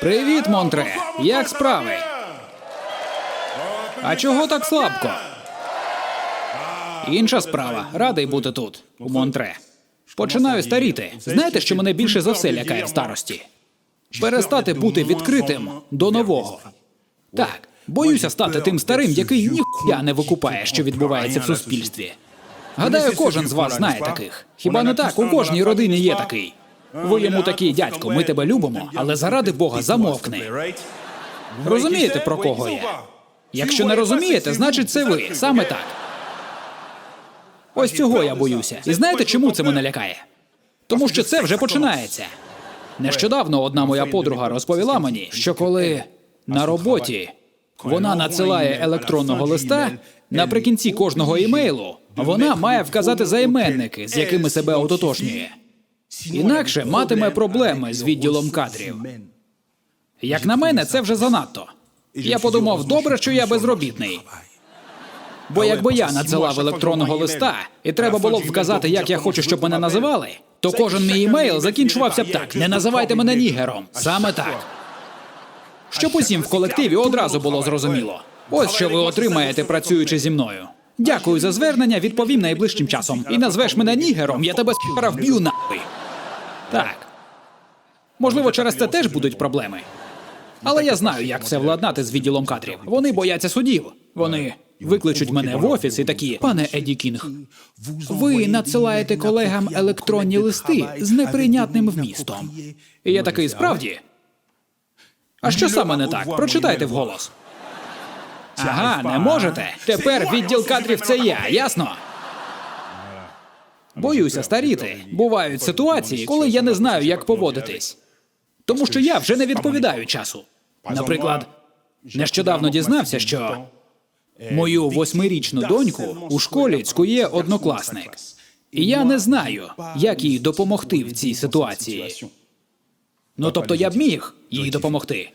Привіт, Монтре! Як справи? А чого так слабко? Інша справа. Радий бути тут, у Монтре. Починаю старіти. Знаєте, що мене більше за все лякає в старості? Перестати бути відкритим до нового. Так, боюся стати тим старим, який ніхуя не викупає, що відбувається в суспільстві. Гадаю, кожен з вас знає таких. Хіба не так? У кожній родині є такий. Ви йому такий дядько, ми тебе любимо, але заради Бога замовкни. Розумієте, про кого я? Якщо не розумієте, значить це ви. Саме так. Ось цього я боюся. І знаєте, чому це мене лякає? Тому що це вже починається. Нещодавно одна моя подруга розповіла мені, що коли на роботі вона надсилає електронного листа, наприкінці кожного імейлу вона має вказати займенники, з якими себе ототожнює. Інакше матиме проблеми з відділом кадрів. Як на мене, це вже занадто. Я подумав, добре, що я безробітний. Бо якби я надсилав електронного листа, і треба було б вказати, як я хочу, щоб мене називали, то кожен мій імейл закінчувався б так: не називайте мене нігером. Саме так. Щоб усім в колективі одразу було зрозуміло. Ось що ви отримаєте, працюючи зі мною. Дякую за звернення, відповім найближчим часом. І назвеш мене нігером, я тебе с**ра вб'ю нахуй. Так. Можливо, через це теж будуть проблеми. Але я знаю, як все владнати з відділом кадрів. Вони бояться судів. Вони викличуть мене в офіс і такі, пане Еді Кінг, ви надсилаєте колегам електронні листи з неприйнятним вмістом. І я такий, справді. А що саме не так? Прочитайте вголос. Ага, не можете. Тепер відділ кадрів це я, ясно? Боюся старіти. Бувають ситуації, коли я не знаю, як поводитись. Тому що я вже не відповідаю часу. Наприклад, нещодавно дізнався, що мою восьмирічну доньку у школі цькує однокласник. І я не знаю, як їй допомогти в цій ситуації. Ну тобто я б міг їй допомогти.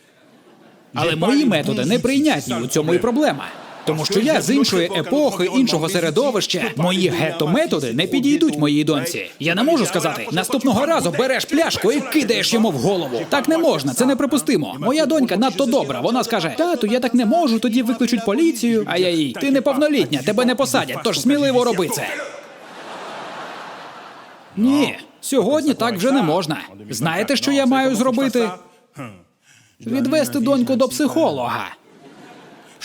Але мої методи неприйнятні у цьому і проблема. Тому що я з іншої епохи, іншого середовища, мої гетто-методи не підійдуть моїй доньці. Я не можу сказати, наступного разу береш пляшку і кидаєш йому в голову. Так не можна, це неприпустимо. Моя донька надто добра. Вона скаже: Тату, я так не можу, тоді викличуть поліцію. А я їй, ти неповнолітня, тебе не посадять, тож сміливо роби це. Ні, сьогодні так вже не можна. Знаєте, що я маю зробити? Відвести доньку до психолога,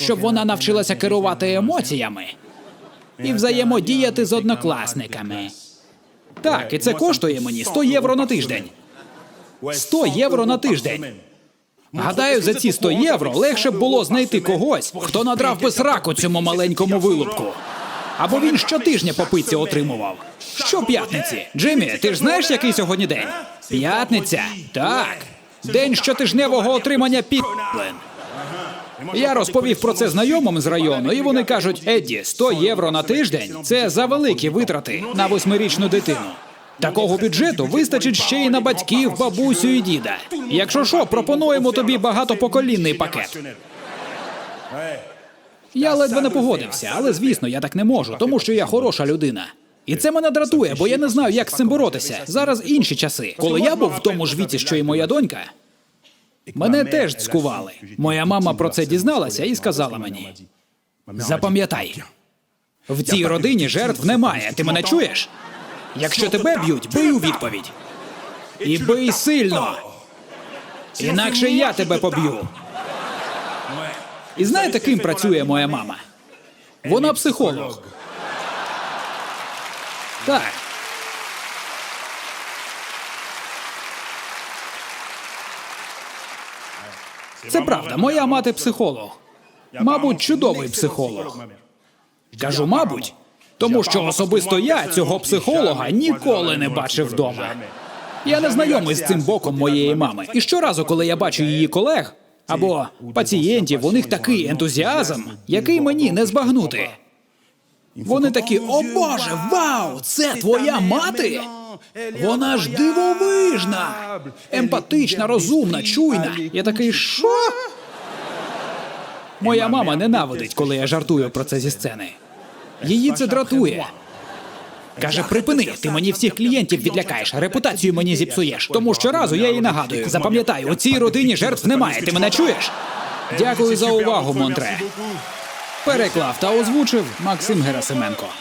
щоб вона навчилася керувати емоціями і взаємодіяти з однокласниками. Так, і це коштує мені 100 євро на тиждень. 100 євро на тиждень. Гадаю, за ці 100 євро легше було знайти когось, хто надрав би сраку цьому маленькому вилупку. Або він щотижня по пиці отримував. Щоп'ятниці. Джиммі, ти ж знаєш, який сьогодні день? П'ятниця. Так. День щотижневого отримання підлен. Я розповів про це знайомим з району, і вони кажуть: Едді, 100 євро на тиждень це за великі витрати на восьмирічну дитину. Такого бюджету вистачить ще й на батьків, бабусю і діда. Якщо що, пропонуємо тобі багатопоколінний пакет. Я ледве не погодився, але звісно, я так не можу, тому що я хороша людина. І це мене дратує, бо я не знаю, як з цим боротися. Зараз інші часи. Коли я був в тому ж віці, що і моя донька, мене теж цькували. Моя мама про це дізналася і сказала мені: запам'ятай, в цій родині жертв немає. Ти мене чуєш? Якщо тебе б'ють, бий у відповідь. І бий сильно. Інакше я тебе поб'ю. І знаєте, ким працює моя мама? Вона психолог. Так. Це правда. Моя мати психолог. Мабуть, чудовий психолог. Кажу, мабуть, тому що особисто я цього психолога ніколи не бачив вдома. Я не знайомий з цим боком моєї мами. І щоразу, коли я бачу її колег або пацієнтів, у них такий ентузіазм, який мені не збагнути. Вони такі: о Боже, вау! Це твоя мати? Вона ж дивовижна, емпатична, розумна, чуйна. Я такий, що? Моя мама ненавидить, коли я жартую про це зі сцени. Її це дратує. Каже, припини, ти мені всіх клієнтів відлякаєш, репутацію мені зіпсуєш. Тому щоразу я їй нагадую. Запам'ятай, у цій родині жертв немає. Ти мене чуєш? Дякую за увагу, Монтре. Переклав та озвучив Максим Герасименко.